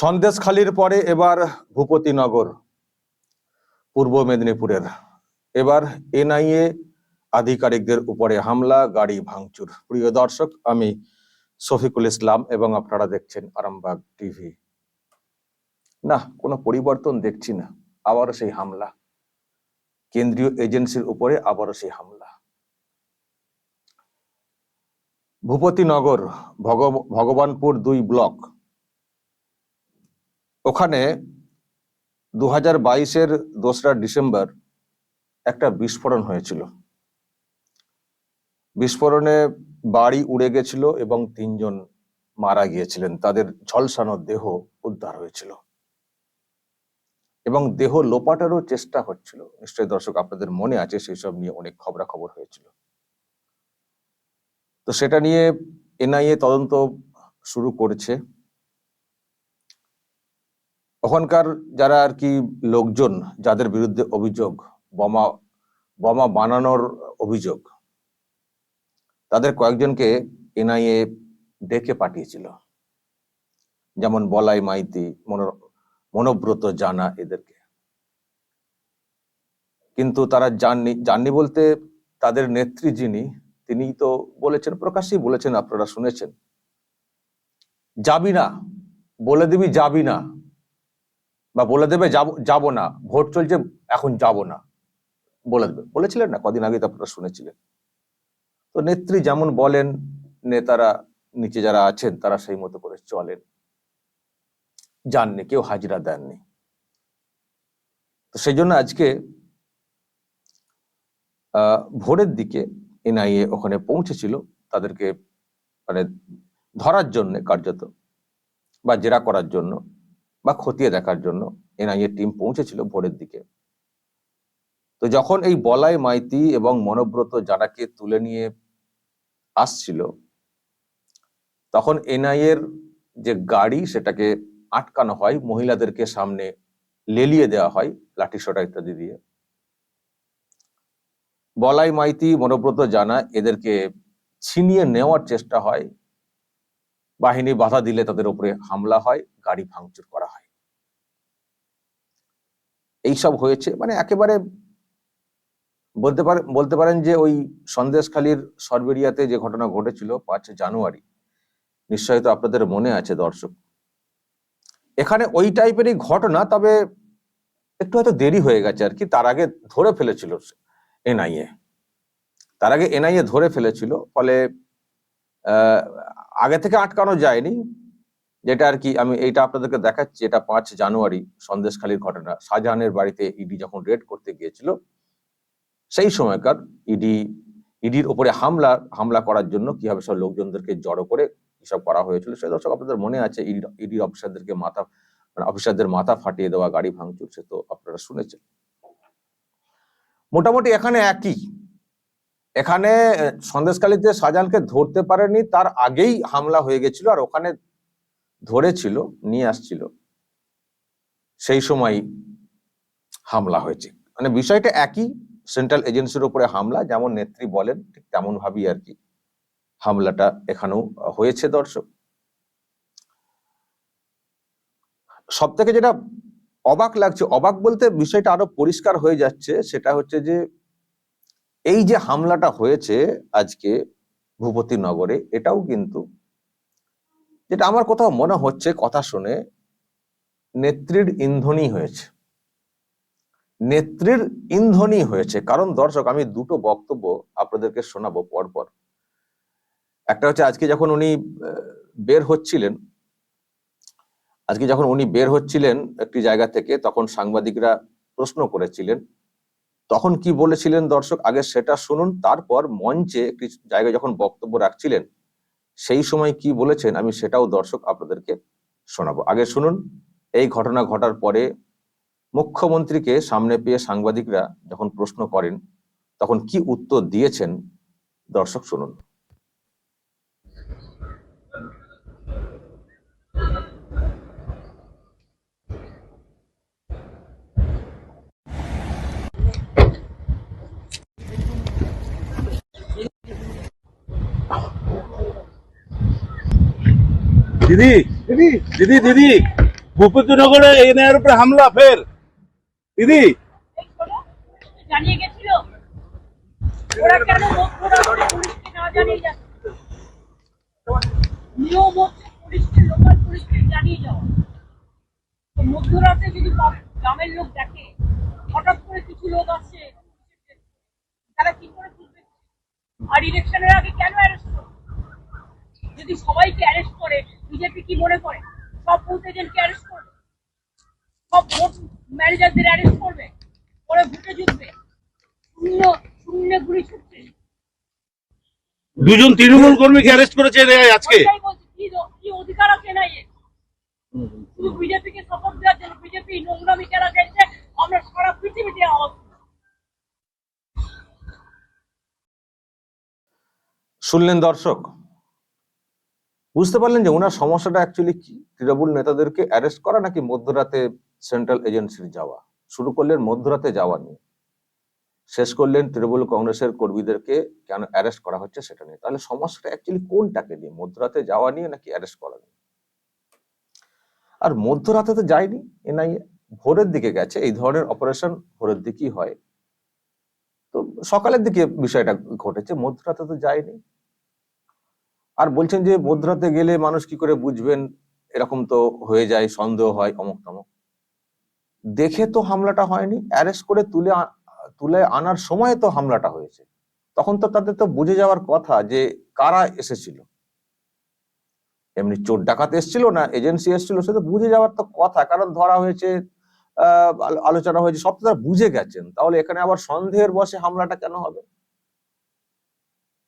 সন্দেশখালির পরে এবার ভূপতিনগর, পূর্ব মেদিনীপুরের। এবার এনআইএ আধিকারিকদের উপরে হামলা, গাড়ি ভাঙচুর। প্রিয় দর্শক, আমি শফিকুল ইসলাম এবং আপনারা দেখছেন আরামবাগ টিভি। না, কোনো পরিবর্তন দেখছি না, আবারও সেই হামলা। কেন্দ্রীয় এজেন্সির উপরে আবারও সেই হামলা। ভূপতিনগর ভগ- ভগবানপুর দুই ব্লক ওখানে দু হাজার বাইশের দোসরা ডিসেম্বর একটা বিস্ফোরণ হয়েছিল। বিস্ফোরণে বাড়ি উড়ে গেছিল এবং তিনজন মারা গিয়েছিলেন। তাদের ঝলসানো দেহ উদ্ধার হয়েছিল। এবং দেহ লোপাটারও চেষ্টা হচ্ছিল। নিশ্চয়ই দর্শক, আপনাদের মনে আছে সেই সব নিয়ে অনেক খবরাখবর হয়েছিল। তো সেটা নিয়ে এনআইএ তদন্ত শুরু করেছে। ওখানকার যারা আর কি লোকজন যাদের বিরুদ্ধে অভিযোগ, বোমা বোমা বানানোর অভিযোগ, তাদের কয়েকজনকে এনআইএ ডেকে পাঠিয়েছিল। যেমন বলাই মাইতি, মনো- মনোব্রত জানা এদেরকে। কিন্তু তারা জাননি জাননি বলতে তাদের নেত্রী যিনি, তিনি তো বলেছেন, প্রকাশ্যেই বলেছেন, আপনারা শুনেছেন। যাবি না, বলে দিবি যাবি না। বা বলে দেবে যাব- যাব না, ভোট চলছে, এখন যাব না। বলে দেবে। বলেছিলেন না, কদিন আগে তো আপনারা শুনেছিলেন। তো নেত্রী যেমন বলেন, নেতারা নিচে যারা আছেন, তারা সেই মতো করে চলেন। যাননি, কেউ হাজিরা দেননি। তো সেই জন্য আজকে ভোরের দিকে এনআইএ ওখানে পৌঁছেছিল, তাদেরকে মানে ধরার জন্য কার্যত, বা জেরা করার জন্য। বা খতিয়ে দেখার জন্য এনআইএ টিম পৌঁছেছিল ভোরের দিকে। তো যখন এই বলাই মাইতি এবং মনোব্রত যারাকে তুলে নিয়ে আসছিল, তখন এনআইএর যে গাড়ি সেটাকে আটকানো হয়, মহিলাদেরকে সামনে লেলিয়ে দেওয়া হয় লাঠি সোটা ইত্যাদি দিয়ে। বলাই মাইতি, মনোব্রত জানা এদেরকে ছিনিয়ে নেওয়ার চেষ্টা হয়। বাহিনী বাধা দিলে তাদের উপরে হামলা হয়, গাড়ি ভাঙচুর করা এইসব হয়েছে। মানে একেবারে বলতে পারে, বলতে পারেন যে ওই সন্দেশখালীর সরবেরিয়াতে যে ঘটনা ঘটেছিল পাঁচ জানুয়ারি, নিশ্চয়ই তো আপনাদের মনে আছে দর্শক। এখানে ওই টাইপেরই ঘটনা, তবে একটু হয়তো দেরি হয়ে গেছে আর কি, তার আগে ধরে ফেলেছিল এনআইএ। তার আগে এনআইএ ধরে ফেলেছিল, ফলে আগে থেকে আটকানো যায়নি। যেটা আর কি আমি এইটা আপনাদেরকে দেখাচ্ছি এটা পাঁচ জানুয়ারি সন্দেশখালীর ঘটনা। শাহজাহানের বাড়িতে ইডি যখন রেড করতে গিয়েছিল সেই সময়কার ইডি ইডির উপরে হামলা হামলা করার জন্য কীভাবে সব লোকজনদেরকে জড়ো করে এসব করা হয়েছিল সে দর্শক আপনাদের মনে আছে ইডি অফিসারদেরকে মাথা মানে অফিসারদের মাথা ফাটিয়ে দেওয়া গাড়ি ভাঙচুর সে তো আপনারা শুনেছেন। মোটামুটি এখানে একই। এখানে আহ, সন্দেশখালীতে শাহজাহানকে ধরতে পারেনি তার আগেই হামলা হয়ে গেছিল আর ওখানে ধরেছিল, নিয়ে আসছিল, সেই সময় হামলা হয়েছে। মানে বিষয়টা একই সেন্ট্রাল এজেন্সির উপরে হামলা, যেমন নেত্রী বলেন, ঠিক তেমন ভাবেই আর কি হামলাটা এখানেও হয়েছে দর্শক। সব থেকে যেটা অবাক লাগছে, অবাক বলতে বিষয়টা আরও পরিষ্কার হয়ে যাচ্ছে, সেটা হচ্ছে যে এই যে হামলাটা হয়েছে আজকে ভূপতিনগরে, এটাও কিন্তু যেটা আমার কোথাও মনে হচ্ছে, কথা শুনে নেত্রীর ইন্ধনই হয়েছে। নেত্রীর ইন্ধনই হয়েছে। কারণ দর্শক, আমি দুটো বক্তব্য আপনাদেরকে শোনাবো পরপর। একটা হচ্ছে, আজকে যখন উনি বের হচ্ছিলেন, আজকে যখন উনি বের হচ্ছিলেন একটি জায়গা থেকে, তখন সাংবাদিকরা প্রশ্ন করেছিলেন। তখন কি বলেছিলেন দর্শক? আগে সেটা শুনুন, তারপর মঞ্চে একটি জায়গায় যখন বক্তব্য রাখছিলেন সেই সময় কি বলেছেন আমি সেটাও দর্শক আপনাদেরকে শোনাবো। আগে শুনুন, এই ঘটনা ঘটার পরে মুখ্যমন্ত্রীকে সামনে পেয়ে সাংবাদিকরা যখন প্রশ্ন করেন, তখন কি উত্তর দিয়েছেন, দর্শক শুনুন। দিদি দিদি দিদি দিদি ভূপতিনগরে এনআইয়ের উপরে হামলা, ফের। দিদি। ওরা কেন জানিয়ে যাচ্ছে লোকাল পুলিশকে জানিয়ে যাওয়া তো মধ্যরাতে যদি গ্রামের লোক দেখে হঠাৎ করে কিছু লোক আসছে তারা কি করে বুঝবে আর ইলেকশনের আগে কেন অ্যারেস্ট করবে? যদি সবাইকে অ্যারেস্ট করে বিজেপি কি মনে করে? সব বুথ এজেন্টকে অ্যারেস্ট করবে? সব ভোট ম্যানেজারদের অ্যারেস্ট করবে? পরে ভোটে জিতবে শূন্য শূন্য গুলি ছুটছে। দুজন তৃণমূল কর্মীকে অ্যারেস্ট করেছে আজকে। কি কি অধিকার আছে না শুধু বিজেপিকে সাপোর্ট দেওয়ার জন্য বিজেপি নোংরামি কেনা গেছে আমরা সারা পৃথিবীতে আওয়াজ শুনলেন দর্শক বুঝতে পারলেন যে ওনার সমস্যাটা অ্যাকচুয়ালি কি? তৃণমূল নেতাদেরকে অ্যারেস্ট করা নাকি মধ্যরাতে সেন্ট্রাল এজেন্সির যাওয়া? শুরু করলেন মধ্যরাতে যাওয়া নিয়ে। শেষ করলেন তৃণমূল কংগ্রেসের কর্মীদেরকে কেন অ্যারেস্ট করা হচ্ছে সেটা নিয়ে। তাহলে সমস্যাটা অ্যাকচুয়ালি কোনটাকে নিয়ে? মধ্যরাতে যাওয়া নিয়ে নাকি অ্যারেস্ট করা নিয়ে? আর মধ্যরাতে তো যায়নি এনআইএ ভোরের দিকে গেছে, এই ধরনের অপারেশন ভোরের দিকেই হয়। তো সকালের দিকে বিষয়টা ঘটেছে, মধ্যরাতে তো যায়নি। আর বলছেন যে মধ্যরাতে গেলে মানুষ কি করে বুঝবেন? এরকম তো হয়ে যায়, সন্দেহ হয়, অমুক তমক। দেখে তো হামলাটা হয়নি, অ্যারেস্ট করে তুলে তুলে আনার সময় তো হামলাটা হয়েছে। তখন তো তাদের তো বুঝে যাওয়ার কথা যে কারা এসেছিল। এমনি চোর ডাকাত এসেছিল না, এজেন্সি এসেছিল, সে তো বুঝে যাওয়ার তো কথা। কারণ ধরা হয়েছে আলোচনা হয়েছে, সব তো তারা বুঝে গেছেন। তাহলে এখানে আবার সন্দেহের বসে হামলাটা কেন হবে?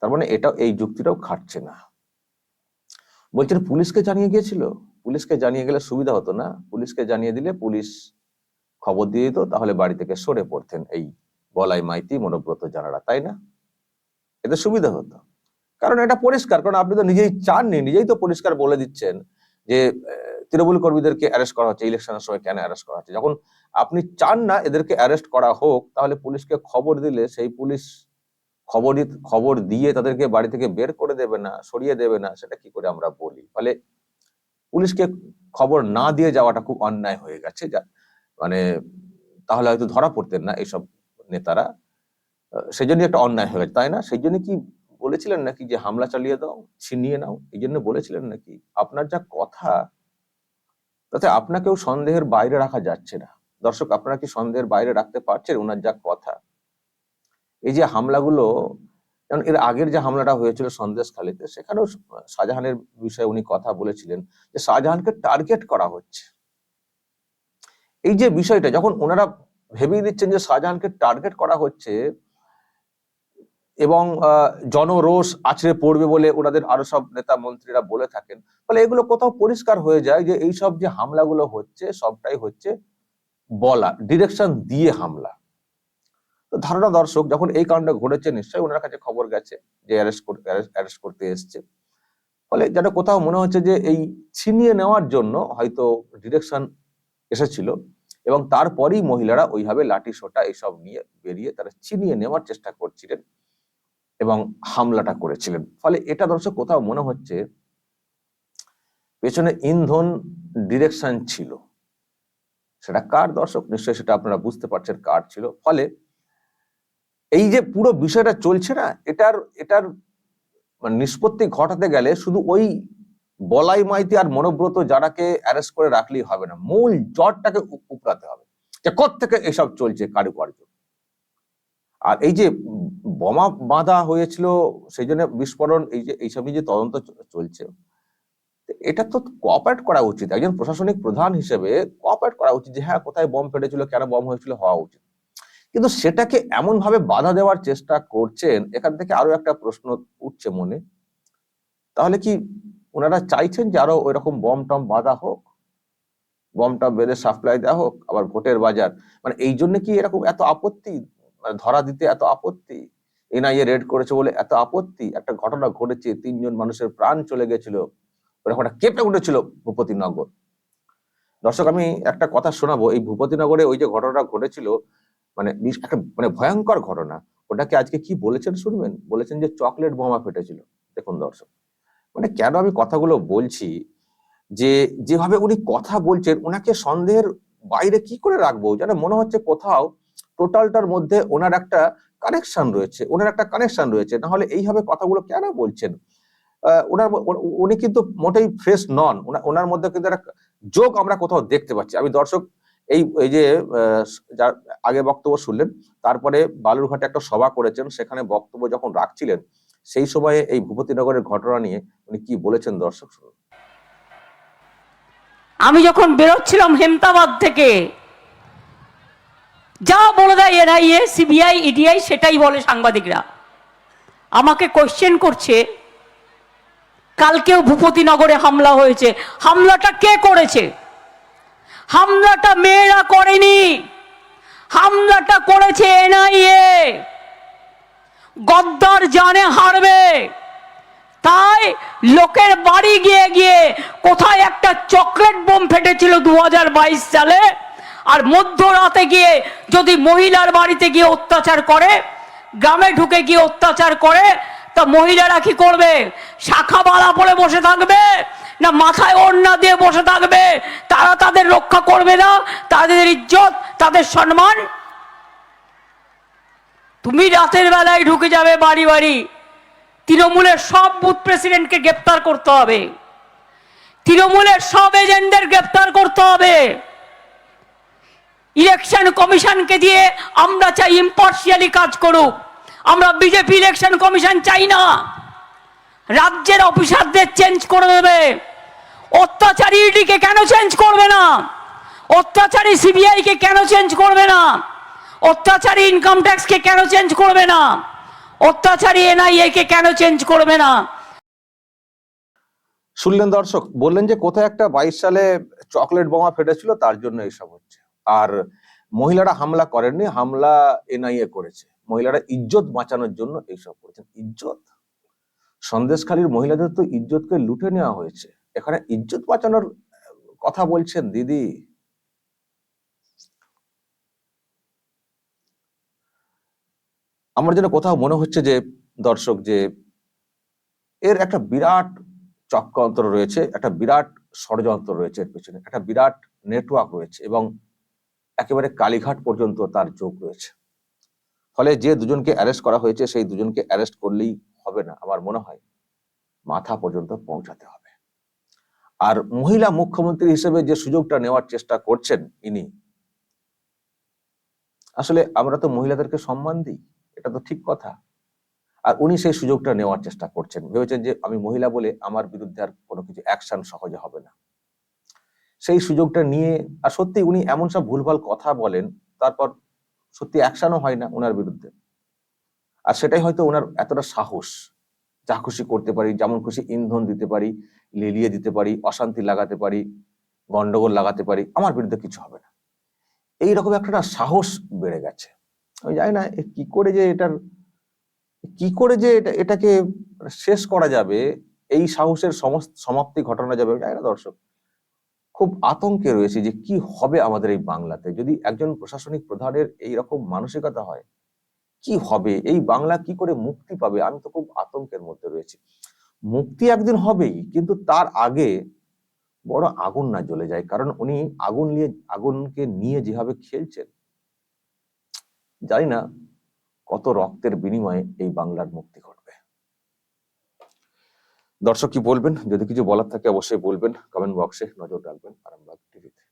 তার মানে এটা এই যুক্তিটাও খাটছে না। বলছেন, পুলিশকে জানিয়ে গিয়েছিল? পুলিশকে জানিয়ে গেলে সুবিধা হতো না? পুলিশকে জানিয়ে দিলে পুলিশ খবর দিয়ে দিত, তাহলে বাড়ি থেকে সরে পড়তেন এই বলাই মাইতি মনোব্রত জানারা, তাই না? এতে সুবিধা হতো। কারণ এটা পরিষ্কার, কারণ আপনি তো নিজেই চাননি, নিজেই তো পরিষ্কার বলে দিচ্ছেন যে তৃণমূল কর্মীদেরকে অ্যারেস্ট করা হচ্ছে, ইলেকশনের সময় কেন অ্যারেস্ট করা হচ্ছে? যখন আপনি চান না এদেরকে অ্যারেস্ট করা হোক, তাহলে পুলিশকে খবর দিলে সেই পুলিশ খবর খবর দিয়ে তাদেরকে বাড়ি থেকে বের করে দেবে না, সরিয়ে দেবে না, সেটা কি করে আমরা বলি? ফলে পুলিশকে খবর না দিয়ে যাওয়াটা খুব অন্যায় হয়ে গেছে। যা মানে তাহলে হয়তো ধরা পড়তেন না এইসব নেতারা। সেই জন্য একটা অন্যায় হয়ে গেছে, তাই না? সেই জন্য কি বলেছিলেন নাকি যে হামলা চালিয়ে দাও, ছিনিয়ে নাও? এই জন্য বলেছিলেন নাকি? আপনার যা কথা, তাতে আপনাকেও সন্দেহের বাইরে রাখা যাচ্ছে না। দর্শক, আপনারা কি সন্দেহের বাইরে রাখতে পারছেন ওনার যা কথা? এই যে হামলাগুলো, যেমন এর আগের যে হামলাটা হয়েছিল সন্দেশখালীতে, সেখানেও শাহজাহানের বিষয়ে উনি কথা বলেছিলেন যে শাহজাহানকে টার্গেট করা হচ্ছে। এই যে বিষয়টা, যখন ওনারা ভেবেই দিচ্ছেন যে শাহজাহানকে টার্গেট করা হচ্ছে এবং জনরোষ আছড়ে পড়বে বলে ওনাদের আরও সব নেতা মন্ত্রীরা বলে থাকেন ফলে এগুলো কোথাও পরিষ্কার হয়ে যায় যে এই সব যে হামলাগুলো হচ্ছে, সবটাই হচ্ছে বলা, ডিরেকশন দিয়ে হামলা। তো ধারণা দর্শক, যখন এই কাণ্ড ঘটেছে, নিশ্চয়ই ওনার কাছে খবর গেছে যে অ্যারেস্ট অ্যারেস্ট করতে এসছে। ফলে যেন কোথাও মনে হচ্ছে যে এই ছিনিয়ে নেওয়ার জন্য হয়তো ডিরেকশন এসেছিল এবং তারপরেই মহিলারা ওইভাবে লাঠি, সোটা এইসব নিয়ে বেরিয়ে তারা ছিনিয়ে নেওয়ার চেষ্টা করছিলেন এবং হামলাটা করেছিলেন। ফলে এটা দর্শক কোথাও মনে হচ্ছে পেছনে ইন্ধন ডিরেকশন ছিল। সেটা কার দর্শক? নিশ্চয়ই সেটা আপনারা বুঝতে পারছেন কার ছিল। ফলে এই যে পুরো বিষয়টা চলছে না, এটার এটার মানে নিষ্পত্তি ঘটাতে গেলে শুধু ওই বলাই মাইতি আর মনোব্রত যারাকে অ্যারেস্ট করে রাখলেই হবে না, মূল জটটাকে উপ- উপড়াতে হবে যে থেকে এসব চলছে কারুকার্য। আর এই যে বোমা বাঁধা হয়েছিল, সেই জন্য বিস্ফোরণ, এই যে, এইসবই যে তদন্ত চলছে এটা তো কোঅপারেট করা উচিত। একজন প্রশাসনিক প্রধান হিসেবে কোঅপারেট করা উচিত যে হ্যাঁ কোথায় বম ফেটেছিল, কেন বম হয়েছিল হওয়া উচিত। কিন্তু সেটাকে এমন ভাবে বাধা দেওয়ার চেষ্টা করছেন, এখান থেকে আরও একটা প্রশ্ন উঠছে মনে। তাহলে কি ওনারা চাইছেন যে আরও ওই রকম বম টম বাঁধা হোক? বম টম বেঁধে সাপ্লাই দেওয়া হোক? আবার ভোটের বাজার? মানে এই জন্য কি এরকম এত আপত্তি? মানে ধরা দিতে এত আপত্তি? এনআইএ রেড করেছে বলে এত আপত্তি? একটা ঘটনা ঘটেছে, তিনজন মানুষের প্রাণ চলে গেছিল। ওরকম একটা কেঁপে উঠেছিল ভূপতিনগর। দর্শক, আমি একটা কথা শোনাবো। এই ভূপতিনগরে ওই যে ঘটনাটা ঘটেছিল মানে একটা মানে ভয়ঙ্কর ঘটনা। ওটাকে আজকে কি বলেছেন শুনবেন? বলেছেন যে চকলেট বোমা ফেটেছিল। দেখুন দর্শক মানে কেন আমি কথাগুলো বলছি? যে যেভাবে উনি কথা বলছেন ওনাকে সন্দেহের বাইরে কি করে রাখব? যেন মনে হচ্ছে কোথাও টোটালটার মধ্যে ওনার একটা কানেকশন রয়েছে, ওনার একটা কানেকশন রয়েছে। না হলে এইভাবে কথাগুলো কেন বলছেন? ওনার উনি কিন্তু মোটেই ফ্রেশ নন। ওনা- ওনার মধ্যে কিন্তু একটা যোগ আমরা কোথাও দেখতে পাচ্ছি। আমি দর্শক এই এই যে আগে বক্তব্য শুনলেন, তারপরে বালুরঘাটে একটা সভা করেছেন, সেখানে বক্তব্য যখন রাখছিলেন, সেই সময়ে এই ভূপতিনগরের ঘটনা নিয়ে উনি কি বলেছেন দর্শক শুনুন। আমি যখন বেরোচ্ছিলাম হেমতাবাদ থেকে, যা বলে দেয় এনআইএ, সিবিআই, ইডিআই, সেটাই বলে সাংবাদিকরা। আমাকে কোশ্চেন করছে, কালকেও ভূপতিনগরে হামলা হয়েছে, হামলাটা কে করেছে? হামলাটা মেয়েরা করেনি। হামলাটা করেছে এনআইএ। গদ্দার জানে হারবে। তাই লোকের বাড়ি গিয়ে গিয়ে কোথায় একটা চকলেট বোম ফেটেছিল দু হাজার বাইশ সালে, আর মধ্যরাতে গিয়ে যদি মহিলার বাড়িতে গিয়ে অত্যাচার করে, গ্রামে ঢুকে গিয়ে অত্যাচার করে, তা মহিলারা কি করবে? শাখা বালা পরে বসে থাকবে? না মাথায় ওড়না দিয়ে বসে থাকবে? রক্ষা করবে না, তাদের ইজ্জত, তাদের সম্মান। তুমি রাতের বেলায় ঢুকে যাবে বাড়ি বাড়ি। তৃণমূলের সব বুথ প্রেসিডেন্টকে গ্রেপ্তার করতে হবে। তৃণমূলের সব এজেন্টদের গ্রেপ্তার করতে হবে। ইলেকশন কমিশনকে দিয়ে আমরা চাই ইম্পার্শিয়ালি কাজ করুক। আমরা বিজেপি ইলেকশন কমিশন চাই না। রাজ্যের অফিসারদের চেঞ্জ করে দেবে। অত্যাচারী ইডিকে কেন চেঞ্জ করবে না? অত্যাচারী সিবিআই কে কেন চেঞ্জ করবে না? অত্যাচারী ইনকাম ট্যাক্সকে কেন চেঞ্জ করবে না? অত্যাচারী এনআইএ কে কেন চেঞ্জ করবে না? শুনলেন দর্শক, বললেন যে কোথায় একটা বাইশ সালে চকলেট বোমা ফেটেছিল, তার জন্য এইসব হচ্ছে। আর মহিলারা হামলা করেননি, হামলা এনআইএ করেছে। মহিলারা ইজ্জত বাঁচানোর জন্য এইসব করেছেন। ইজ্জত? সন্দেশখালীর মহিলাদের তো ইজ্জতকে লুটে নেওয়া হয়েছে। এখানে ইজ্জত বাঁচানোর কথা বলছেন দিদি। আমার যেন কোথাও মনে হচ্ছে যে, দর্শক, যে এর একটা বিরাট চক্রান্তর রয়েছে, একটা বিরাট ষড়যন্ত্র রয়েছে এর পেছনে, একটা বিরাট নেটওয়ার্ক রয়েছে এবং একেবারে কালীঘাট পর্যন্ত তার যোগ রয়েছে। ফলে যে দুজনকে অ্যারেস্ট করা হয়েছে, সেই দুজনকে অ্যারেস্ট করলেই হবে না, আমার মনে হয়। মাথা পর্যন্ত পৌঁছাতে হবে। আর মহিলা মুখ্যমন্ত্রী হিসেবে যে সুযোগটা নেওয়ার চেষ্টা করছেন ইনি, আসলে আমরা তো মহিলাদেরকে সম্মান দিই, এটা তো ঠিক কথা। আর উনি সেই সুযোগটা নেওয়ার চেষ্টা করছেন। ভেবেছেন যে আমি মহিলা বলে আমার বিরুদ্ধে আর কোনো কিছু অ্যাকশন সহজে হবে না। সেই সুযোগটা নিয়ে, আর সত্যি উনি এমন সব ভুলভাল কথা বলেন, তারপর সত্যি অ্যাকশনও হয় না ওনার বিরুদ্ধে। আর সেটাই হয়তো ওনার এতটা সাহস। যা খুশি করতে পারি, যেমন খুশি ইন্ধন দিতে পারি, লেলিয়ে দিতে পারি, অশান্তি লাগাতে পারি, গন্ডগোল লাগাতে পারি, আমার বিরুদ্ধে কিছু হবে না। এইরকম একটা না সাহস বেড়ে গেছে। আমি জানি না কি করে যে এটার, কি করে যে এটা, এটাকে শেষ করা যাবে, এই সাহসের সমস্ত, সমাপ্তি ঘটানো যাবে জানি না দর্শক। খুব আতঙ্কে রয়েছে যে কি হবে আমাদের এই বাংলাতে। যদি একজন প্রশাসনিক প্রধানের এই রকম মানসিকতা হয় কি হবে? এই বাংলা কি করে মুক্তি পাবে? আমি তো খুব আতঙ্কের মধ্যে রয়েছি। মুক্তি একদিন হবেই, কিন্তু তার আগে বড় আগুন না জ্বলে যায়, কারণ উনি আগুন নিয়ে, আগুনকে নিয়ে যেভাবে খেলছেন, জানি না কত রক্তের বিনিময়ে এই বাংলার মুক্তি ঘটবে। দর্শক কি বলবেন? যদি কিছু বলার থাকে অবশ্যই বলবেন। কমেন্ট বক্সে নজর রাখবেন আরামবাগ টিভিতে